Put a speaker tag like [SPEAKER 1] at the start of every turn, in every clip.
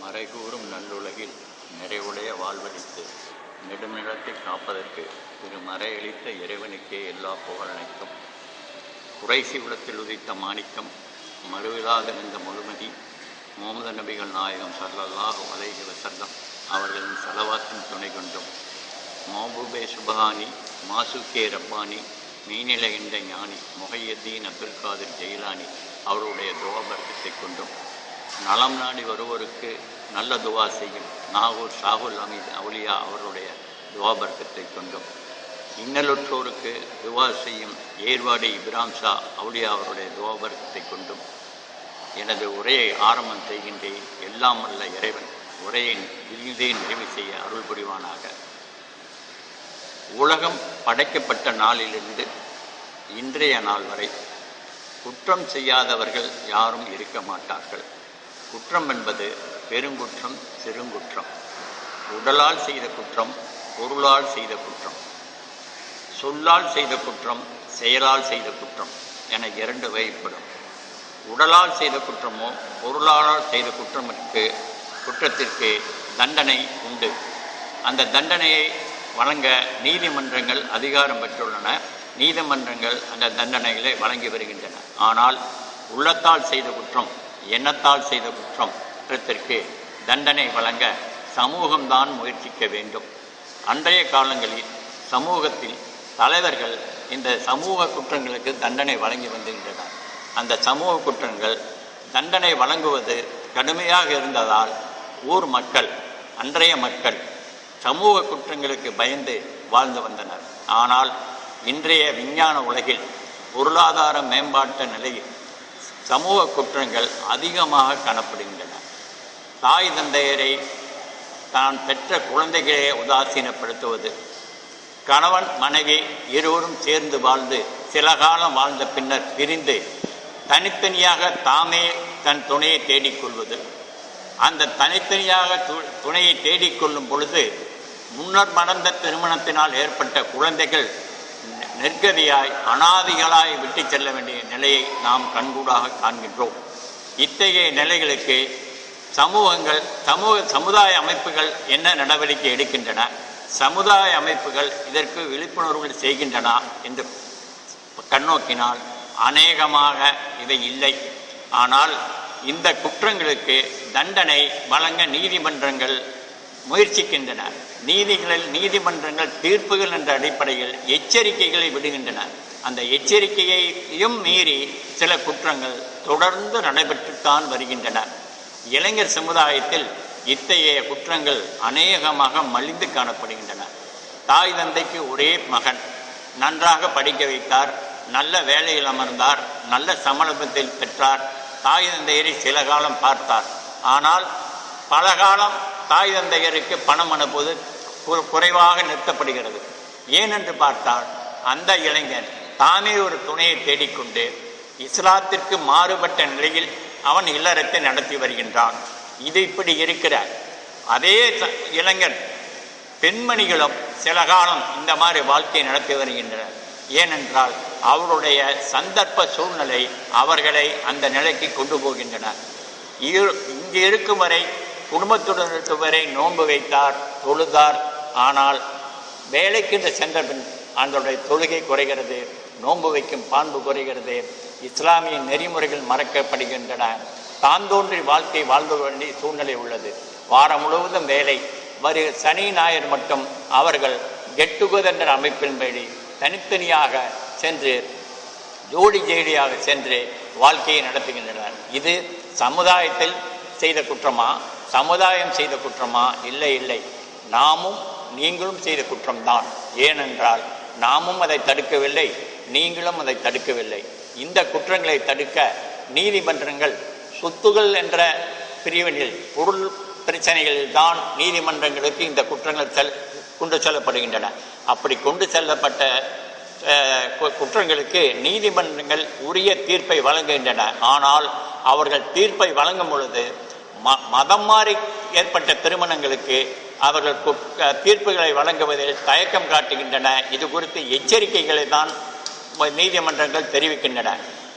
[SPEAKER 1] மறைகூறும் நல்லுலகில் நிறைவுடைய வாழ்வழித்து நெடுநிலத்தை காப்பதற்கு திரு மறையளித்த இறைவனுக்கே எல்லா புகழனைக்கும் குறைசி உலத்தில் உதித்த மாணிக்கம் மறுவிலாக இருந்த முழுமதி முகமது நபிகள் நாயகம் சல்லல்லாஹு அலைஹி வசல்லம் அவர்களின் செலவாத்தின் துணை கொண்டும் மோபுபே சுபஹானி மாசுகே ரப்பானி மீனில என்ற ஞானி முகையத்தீன் அப்துல் காதிர் ஜெயிலானி அவருடைய துவாபர்க்கத்தை கொண்டும் நலம் நாடி வருவோருக்கு நல்ல துவா செய்யும். நாகூர் ஷாகுல் அமீத் அவுலியா அவருடைய துவாபர்க்கத்தை கொண்டும் இன்னலுற்றோருக்கு துவா செய்யும் ஏர்வாடி இப்ராம் ஷா அவுலியா அவருடைய துவாபர்க்கத்தை கொண்டும் எனது உரையை ஆரம்பம் செய்கின்றேன். எல்லாம் அல்ல இறைவன். உரையை இறுதியை நிறைவு செய்ய அருள் புரிவானாக. உலகம் படைக்கப்பட்ட நாளிலிருந்து இன்றைய நாள் வரை குற்றம் செய்யாதவர்கள் யாரும் இருக்க மாட்டார்கள். குற்றம் என்பது பெருங்குற்றம் சிறுங்குற்றம். உடலால் செய்த குற்றம் பொருளால் செய்த குற்றம். சொல்லால் செய்த குற்றம் செயலால் செய்த குற்றம் என இரண்டு வகைப்படும். உடலால் செய்த குற்றமோ பொருளால் செய்த குற்றமிற்கு குற்றத்திற்கு தண்டனை உண்டு. அந்த தண்டனையை வழங்க நீதிமன்றங்கள் அதிகாரம் பெற்றுள்ளன. நீதிமன்றங்கள் அந்த தண்டனைகளை வழங்கி வருகின்றன. ஆனால் உள்ளத்தால் செய்த குற்றம் எண்ணத்தால் செய்த குற்றம்? குற்றத்திற்கு தண்டனை வழங்க சமூகம்தான் முயற்சிக்க வேண்டும். அன்றைய காலங்களில் சமூகத்தில் தலைவர்கள் இந்த சமூக குற்றங்களுக்கு தண்டனை வழங்கி வந்திருந்தனர். அந்த சமூக குற்றங்கள் தண்டனை வழங்குவது கடுமையாக இருந்ததால் ஊர் மக்கள் அன்றைய மக்கள் சமூக குற்றங்களுக்கு பயந்து வாழ்ந்து வந்தனர். ஆனால் இன்றைய விஞ்ஞான உலகில் பொருளாதார மேம்பாட்டு நிலையில் சமூக குற்றங்கள் அதிகமாக காணப்படுகின்றன. தாய் தந்தையரை தான் பெற்ற குழந்தைகளை உதாசீனப்படுத்துவது கணவன் மனைவி இருவரும் சேர்ந்து வாழ்ந்து சில காலம் வாழ்ந்த பின்னர் பிரிந்து தனித்தனியாக தாமே தன் துணையை தேடிக்கொள்வது. அந்த தனித்தனியாக து- துணையை தேடிக்கொள்ளும் பொழுது முன்னர் மணந்த திருமணத்தினால் ஏற்பட்ட குழந்தைகள் நெற்கதியாய் அனாதிகளாய் விட்டு செல்ல வேண்டிய நிலையை நாம் கண்கூடாக காண்கின்றோம். இத்தகைய நிலைகளுக்கு சமூகங்கள் சமூக சமுதாய அமைப்புகள் என்ன நடவடிக்கை எடுக்கின்றன? சமுதாய அமைப்புகள் இதற்கு விழிப்புணர்வுகள் செய்கின்றன என்று கண்ணோக்கினால் அநேகமாக இவை இல்லை. ஆனால் இந்த குற்றங்களுக்கு தண்டனை வழங்க நீதிமன்றங்கள் முயற்சிக்கின்றன நீதிகளில் நீதிமன்றங்கள் தீர்ப்புகள் என்ற அடிப்படையில் எச்சரிக்கைகளை விடுகின்றன. அந்த எச்சரிக்கையையும் மீறி சில குற்றங்கள் தொடர்ந்து நடைபெற்றுத்தான் வருகின்றன. இளைஞர் சமுதாயத்தில் இத்தகைய குற்றங்கள் அநேகமாக மலிந்து காணப்படுகின்றன. தாய் தந்தைக்கு ஒரே மகன் நன்றாக படிக்க வைத்தார் நல்ல வேலையில் அமர்ந்தார் நல்ல சமலபத்தில் பெற்றார் தாய் தந்தையரை சில காலம் பார்த்தார். ஆனால் பல காலம் தாய் தந்தையருக்கு பணம் அனுப்புவது குறைவாக நிறுத்தப்படுகிறது. ஏனென்று பார்த்தால் அந்த இளைஞன் தானே ஒரு துணையை தேடிக்கொண்டு இஸ்லாத்திற்கு மாறுபட்ட நிலையில் அவன் இல்லறத்தை நடத்தி வருகின்றான். இது இப்படி இருக்கிற அதே ச- பெண்மணிகளும் சில காலம் இந்த மாதிரி வாழ்க்கையை நடத்தி வருகின்றனர். ஏனென்றால் அவருடைய சந்தர்ப்ப சூழ்நிலை அவர்களை அந்த நிலைக்கு கொண்டு போகின்றன. இரு- இங்கு இருக்கும் வரை குடும்பத்துடன் இருக்கும் வரை நோன்பு வைத்தார் தொழுதார். ஆனால் வேலைக்கென்று சென்ற பின் அதனுடைய தொழுகை குறைகிறது நோன்பு வைக்கும் பான்பு குறைகிறது. இஸ்லாமிய நெறிமுறைகள் மறக்கப்படுகின்றன. தான் தோன்றி வாழ்க்கை வாழ்ந்து வேண்டிய சூழ்நிலை உள்ளது. வாரம் முழுவதும் வேலை. வரு சனி ஞாயிறு மட்டும் அவர்கள் கெட் என்ற அமைப்பின்படி தனித்தனியாக சென்று ஜோடி ஜேடியாக சென்று வாழ்க்கையை நடத்துகின்றனர். இது சமுதாயத்தில் செய்த குற்றமா? சமுதாயம் செய்த குற்றமா? இல்லை இல்லை. நாமும் நீங்களும் செய்த குற்றம்தான். ஏனென்றால் நாமும் அதை தடுக்கவில்லை நீங்களும் அதை தடுக்கவில்லை. இந்த குற்றங்களை தடுக்க நீதிமன்றங்கள் சொத்துகள் என்ற பிரிவினில் பொருள் பிரச்சனைகளில் தான் நீதிமன்றங்களுக்கு இந்த குற்றங்கள் செல் கொண்டு செல்லப்படுகின்றன. அப்படி கொண்டு செல்லப்பட்ட கு- குற்றங்களுக்கு நீதிமன்றங்கள் உரிய தீர்ப்பை வழங்குகின்றன. ஆனால் அவர்கள் தீர்ப்பை வழங்கும் பொழுது ம மதம் மாறி ஏற்பட்ட திருமணங்களுக்கு அவர்கள் தீர்ப்புகளை வழங்குவதில் தயக்கம் காட்டுகின்றன. இது குறித்து எச்சரிக்கைகளை தான் நீதிமன்றங்கள் தெரிவிக்கின்றன.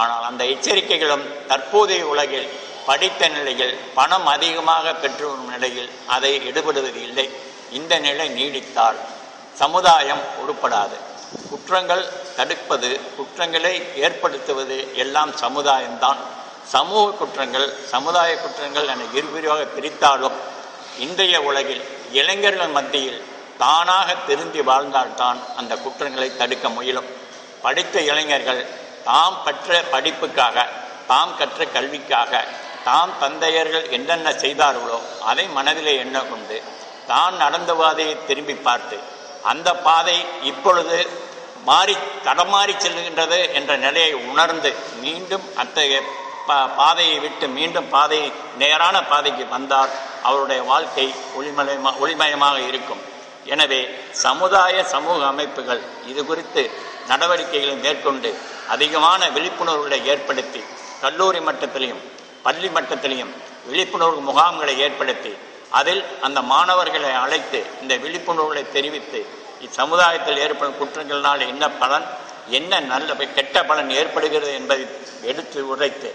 [SPEAKER 1] ஆனால் அந்த எச்சரிக்கைகளும் தற்போதைய உலகில் படித்த நிலையில் பணம் அதிகமாக பெற்று வரும் நிலையில் அதை எடுபடுவது இல்லை. இந்த நிலை நீடித்தால் சமுதாயம் உருப்படாது. குற்றங்கள் தடுப்பது குற்றங்களை ஏற்படுத்துவது எல்லாம் சமுதாயம்தான். சமூக குற்றங்கள் சமுதாய குற்றங்கள் என இருபிரிவாக பிரித்தாலும் இன்றைய உலகில் இளைஞர்கள் மத்தியில் தானாக திருந்தி வாழ்ந்தால்தான் அந்த குற்றங்களை தடுக்க முயலும். படித்த இளைஞர்கள் தாம் பெற்ற படிப்புக்காக தாம் கற்ற கல்விக்காக தாம் தந்தையர்கள் என்னென்ன செய்தார்களோ அதை மனதிலே எண்ண கொண்டு தான் நடந்த பாதையை திரும்பி பார்த்து அந்த பாதை இப்பொழுது மாறி தடமாறி செல்கின்றது என்ற நிலையை உணர்ந்து மீண்டும் அத்தகைய பா பாதையை விட்டு மீண்டும் பாதை நேரான பாதைக்கு வந்தால் அவருடைய வாழ்க்கை ஒளிமயமா ஒளிமயமாக இருக்கும். எனவே சமுதாய சமூக அமைப்புகள் இது குறித்து நடவடிக்கைகளை மேற்கொண்டு அதிகமான விழிப்புணர்வுகளை ஏற்படுத்தி கல்லூரி மட்டத்திலையும் பள்ளி மட்டத்திலையும் விழிப்புணர்வு முகாம்களை ஏற்படுத்தி அதில் அந்த மாணவர்களை அழைத்து இந்த விழிப்புணர்வுகளை தெரிவித்து இச்சமுதாயத்தில் ஏற்படும் குற்றங்களினால் என்ன பலன் என்ன நல்ல கெட்ட பலன் ஏற்படுகிறது என்பதை எடுத்து உரைத்து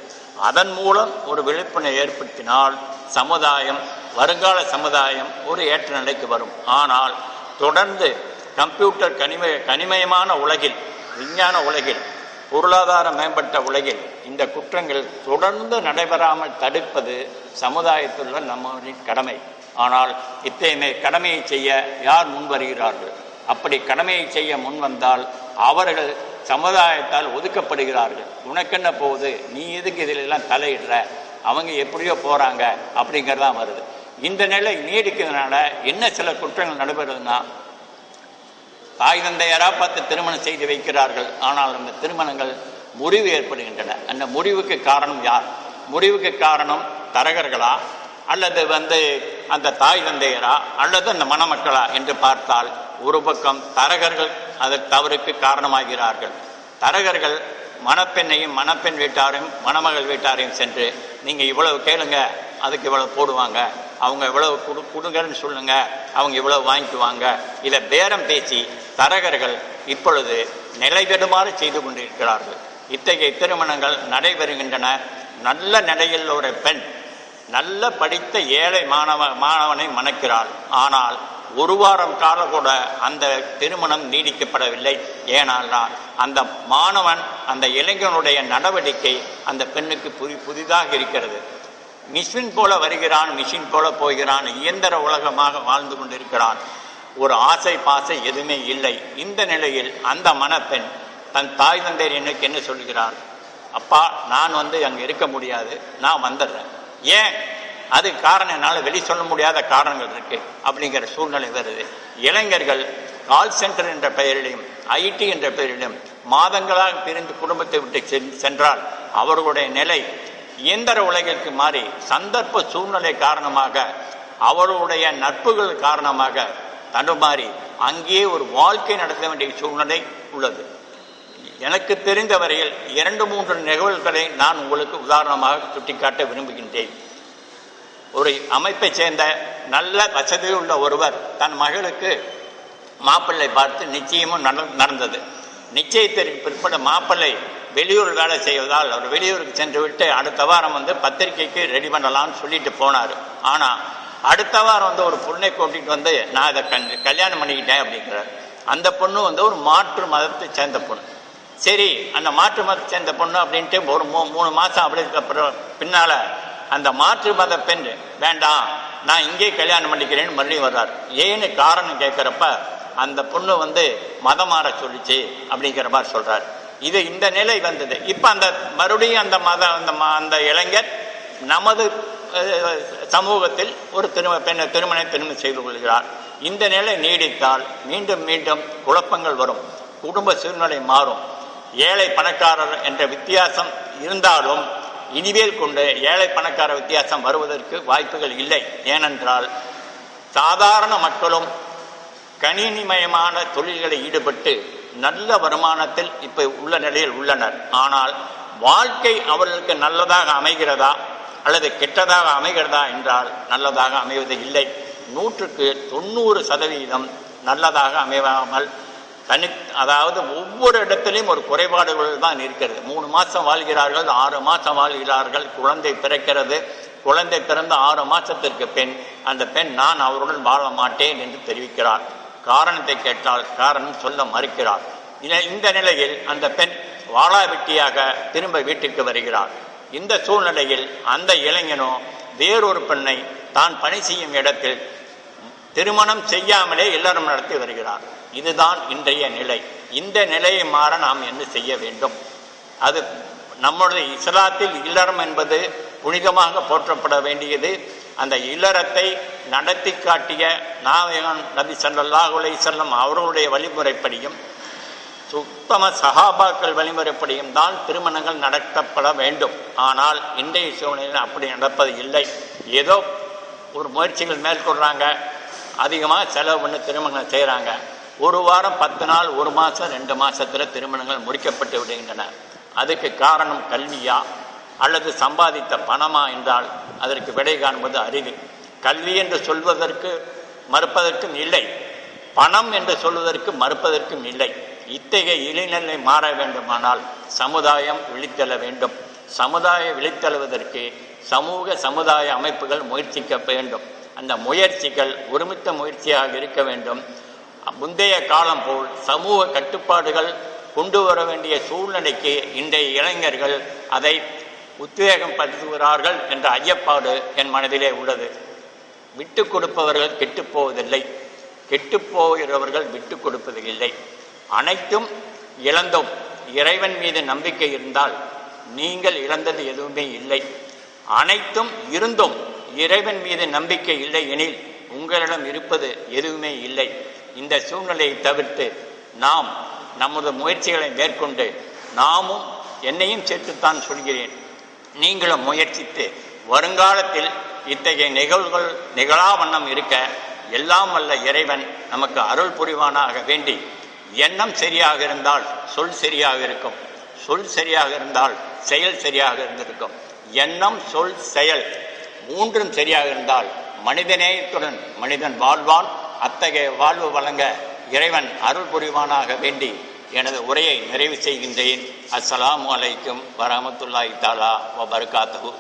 [SPEAKER 1] அதன் மூலம் ஒரு விழிப்புணர்வை ஏற்படுத்தினால் சமுதாயம் வருங்கால சமுதாயம் ஒரு ஏற்ற நிலைக்கு வரும். ஆனால் தொடர்ந்து கம்ப்யூட்டர் கனிம கனிமயமான உலகில் விஞ்ஞான உலகில் பொருளாதார மேம்பட்ட உலகில் இந்த குற்றங்கள் தொடர்ந்து நடைபெறாமல் தடுப்பது சமுதாயத்தில் உள்ள நம்மளின் கடமை. ஆனால் இத்தகைய கடமையை செய்ய யார் முன் வருகிறார்கள் அப்படி கடமையை செய்ய முன் வந்தால் அவர்கள் சமுதாயத்தால் ஒதுக்கப்படுகிறார்கள். உனக்கென்ன போகுது? நீ எதுக்கு இதிலெல்லாம் தலையிடுற? அவங்க எப்படியோ போகிறாங்க அப்படிங்கிறதான் வருது. இந்த நிலை நீடிக்கிறதுனால என்ன சில குற்றங்கள் நடைபெறுதுன்னா தாய் தந்தையராக பார்த்து திருமணம் செய்து வைக்கிறார்கள். ஆனால் அந்த திருமணங்கள் முறிவு ஏற்படுகின்றன. அந்த முறிவுக்கு காரணம் யார்? முறிவுக்கு காரணம் தரகர்களா? அல்லது வந்து அந்த தாய் தந்தையரா? அல்லது அந்த மணமக்களா? என்று பார்த்தால் ஒரு பக்கம் தரகர்கள் அதற்கு தவறுக்கு காரணமாகிறார்கள். தரகர்கள் மணப்பெண்ணையும் மணப்பெண் வீட்டாரையும் மணமகள் வீட்டாரையும் சென்று நீங்கள் இவ்வளவு கேளுங்க அதுக்கு இவ்வளவு போடுவாங்க. அவங்க இவ்வளவு கொடு கொடுங்கன்னு சொல்லுங்க. அவங்க இவ்வளவு வாங்கிக்குவாங்க. இதை பேரம் பேசி தரகர்கள் இப்பொழுது நிலைபெறுமாறு செய்து கொண்டிருக்கிறார்கள். இத்தகைய திருமணங்கள் நடைபெறுகின்றன. நல்ல நிலையில் ஒரு பெண் நல்ல படித்த ஏழை மாணவ மாணவனை மணக்கிறாள். ஆனால் ஒரு வாரம் காலம் கூட அந்த திருமணம் நீடிக்கப்படவில்லை. ஏனால் அந்த மாணவன் அந்த இளைஞனுடைய நடவடிக்கை அந்த பெண்ணுக்கு புதி புதிதாக இருக்கிறது. மிஷின் போல வருகிறான் மிஷின் போல போகிறான் இயந்திர உலகமாக வாழ்ந்து கொண்டிருக்கிறான். ஒரு ஆசை பாசை எதுவுமே இல்லை. இந்த நிலையில் அந்த மணப்பெண் தன் தாய் தந்தையர் எனக்கு என்ன சொல்கிறார்? அப்பா நான் வந்து அங்கே இருக்க முடியாது. நான் வந்துடுறேன். ஏன்? அது காரணம் என்னால் வெளி சொல்ல முடியாத காரணங்கள் இருக்கு அப்படிங்கிற சூழ்நிலை வருது. இளைஞர்கள் கால் சென்டர் என்ற பெயரிலும் ஐடி என்ற பெயரிலும் மாதங்களாக பிரிந்து குடும்பத்தை விட்டு சென்றால் அவர்களுடைய நிலை இயந்திர உலகிற்கு மாறி சந்தர்ப்ப சூழ்நிலை காரணமாக அவர்களுடைய நட்புகள் காரணமாக தடுமாறி அங்கேயே ஒரு வாழ்க்கை நடத்த வேண்டிய சூழ்நிலை உள்ளது. எனக்கு தெரிந்த வரையில் இரண்டு மூன்று நிகழ்வுகளை நான் உங்களுக்கு உதாரணமாக சுட்டிக்காட்ட விரும்புகின்றேன். ஒரு அமைப்பை சேர்ந்த நல்ல வசதியுள்ள ஒருவர் தன் மகளுக்கு மாப்பிள்ளை பார்த்து நிச்சயமும் நடந்தது. நிச்சயத்திற்கு பிற்பட மாப்பிள்ளை வெளியூர் வேலை செய்வதால் அவர் வெளியூருக்கு சென்று விட்டு அடுத்த வாரம் வந்து பத்திரிக்கைக்கு ரெடி பண்ணலாம்னு சொல்லிட்டு போனார். ஆனால் அடுத்த வாரம் வந்து ஒரு பொண்ணை கூட்டிகிட்டு வந்து நான் இதை கண் கல்யாணம் பண்ணிக்கிட்டேன் அப்படிங்கிறார். அந்த பொண்ணு வந்து ஒரு மாற்று மதத்தை சேர்ந்த பொண்ணு. சரி அந்த மாற்று மதத்தை சேர்ந்த பொண்ணு அப்படின்ட்டு ஒரு மூ மூணு மாதம் அப்படி இருக்க பின்னால் அந்த மாற்று மத பெண் வேண்டாம் நான் இங்கே கல்யாணம் பண்ணிக்கிறேன்னு மறுபடியும் வர்றார். ஏன்னு காரணம் கேட்குறப்ப அந்த பொண்ணு வந்து மதம் மாற சொல்லிச்சு அப்படிங்கிற மாதிரி சொல்றார். இது இந்த நிலை வந்தது. இப்போ அந்த மறுபடியும் அந்த மத அந்த ம- அந்த இளைஞர் நமது சமூகத்தில் ஒரு திரும பெண்ணை திருமணம் திருமணம் செய்து கொள்கிறார். இந்த நிலை நீடித்தால் மீண்டும் மீண்டும் குழப்பங்கள் வரும். குடும்ப சூழ்நிலை மாறும். ஏழை பணக்காரர் என்ற வித்தியாசம் இருந்தாலும் இனிமேல் கொண்டு ஏழை பணக்கார வித்தியாசம் வருவதற்கு வாய்ப்புகள் இல்லை. ஏனென்றால் சாதாரண மக்களும் கணினிமயமான தொழில்களில் ஈடுபட்டு நல்ல வருமானத்தில் இப்போ உள்ள நிலையில் உள்ளனர். ஆனால் வாழ்க்கை அவர்களுக்கு நல்லதாக அமைகிறதா அல்லது கெட்டதாக அமைகிறதா என்றால் நல்லதாக அமைவது இல்லை. நூற்றுக்கு தொண்ணூறு சதவீதம் நல்லதாக அமையாமல் தனி அதாவது ஒவ்வொரு இடத்திலையும் ஒரு குறைபாடுகள் தான் இருக்கிறது. மூணு மாதம் வாழ்கிறார்கள் ஆறு மாதம் வாழ்கிறார்கள் குழந்தை பிறக்கிறது. குழந்தை பிறந்த ஆறு மாதத்திற்கு பெண் அந்த பெண் நான் அவருடன் வாழ மாட்டேன் என்று தெரிவிக்கிறார். காரணத்தை கேட்டால் காரணம் சொல்ல மறுக்கிறார். இந்த நிலையில் அந்த பெண் வாழாவிட்டியாக திரும்ப வீட்டுக்கு வருகிறார். இந்த சூழ்நிலையில் அந்த இளைஞனோ வேறொரு பெண்ணை தான் பணி செய்யும் இடத்தில் திருமணம் செய்யாமலே இல்லறம் நடத்தி வருகிறார். இதுதான் இன்றைய நிலை. இந்த நிலையை மாற நாம் என்ன செய்ய வேண்டும்? அது நம்முடைய இஸ்லாத்தில் இல்லறம் என்பது புனிதமாக போற்றப்பட வேண்டியது. அந்த இல்லறத்தை நடத்தி காட்டிய நாயகன் நபி ஸல்லல்லாஹு அலைஹி அவர்களுடைய வழிமுறைப்படியும் சுத்தம சஹாபாக்கள் வழிமுறைப்படியும் தான் திருமணங்கள் நடத்தப்பட வேண்டும். ஆனால் இன்றைய சூழ்நிலையில் அப்படி நடப்பது இல்லை. ஏதோ ஒரு முயற்சிகள் மேற்கொள்கிறாங்க அதிகமாக செலவு பண்ணி திருமணம் செய்கிறாங்க ஒரு வாரம் பத்து நாள் ஒரு மாதம் ரெண்டு மாதத்தில் திருமணங்கள் முடிக்கப்பட்டு விடுகின்றன. அதுக்கு காரணம் கல்வியா? அல்லது சம்பாதித்த பணமா என்றால் அதற்கு விடை காண்பது அரிது. கல்வி என்று சொல்வதற்கு மறுப்பதற்கும் இல்லை. பணம் என்று சொல்வதற்கு மறுப்பதற்கும் இல்லை. இத்தகைய இளைநிலை மாற வேண்டுமானால் சமுதாயம் விழித்தெழ வேண்டும். சமுதாயம் விழித்தெழுவதற்கு சமூக சமுதாய அமைப்புகள் முயற்சிக்க வேண்டும். அந்த முயற்சிகள் ஒருமித்த முயற்சியாக இருக்க வேண்டும். முந்தைய காலம் போல் சமூக கட்டுப்பாடுகள் கொண்டு வர வேண்டிய சூழ்நிலைக்கு இன்றைய இளைஞர்கள் அதை உத்வேகம் படுத்துகிறார்கள் என்ற ஐயப்பாடு என் மனதிலே உள்ளது. விட்டு கொடுப்பவர்கள் கெட்டுப் கெட்டுப்போகிறவர்கள் போகிறவர்கள் விட்டு கொடுப்பதில்லை. அனைத்தும் இழந்தோம். இறைவன் மீது நம்பிக்கை இருந்தால் நீங்கள் இழந்தது எதுவுமே இல்லை. அனைத்தும் இருந்தும். இறைவன் மீது நம்பிக்கை இல்லை எனில் உங்களிடம் இருப்பது எதுவுமே இல்லை. இந்த சூழ்நிலையை தவிர்த்து நாம் நமது முயற்சிகளை மேற்கொண்டு நாமும் என்னையும் சேர்த்துத்தான் சொல்கிறேன். நீங்களும் முயற்சித்து வருங்காலத்தில் இத்தகைய நிகழ்வுகள் நிகழா வண்ணம் இருக்க எல்லாம் வல்ல இறைவன் நமக்கு அருள் புரிவானாக வேண்டி எண்ணம் சரியாக இருந்தால் சொல் சரியாக இருக்கும். சொல் சரியாக இருந்தால் செயல் சரியாக இருந்திருக்கும். எண்ணம் சொல் செயல் மூன்றும் சரியாக இருந்தால் மனிதநேயத்துடன் மனிதன் வாழ்வான். அத்தகைய வாழ்வு வழங்க இறைவன் அருள் புரிவானாக வேண்டி எனது உரையை நிறைவு செய்கின்றேன். அஸ்ஸலாம் வலைக்கும் வரமத்துல்லாஹி தாலா வபர்காத்தஹு.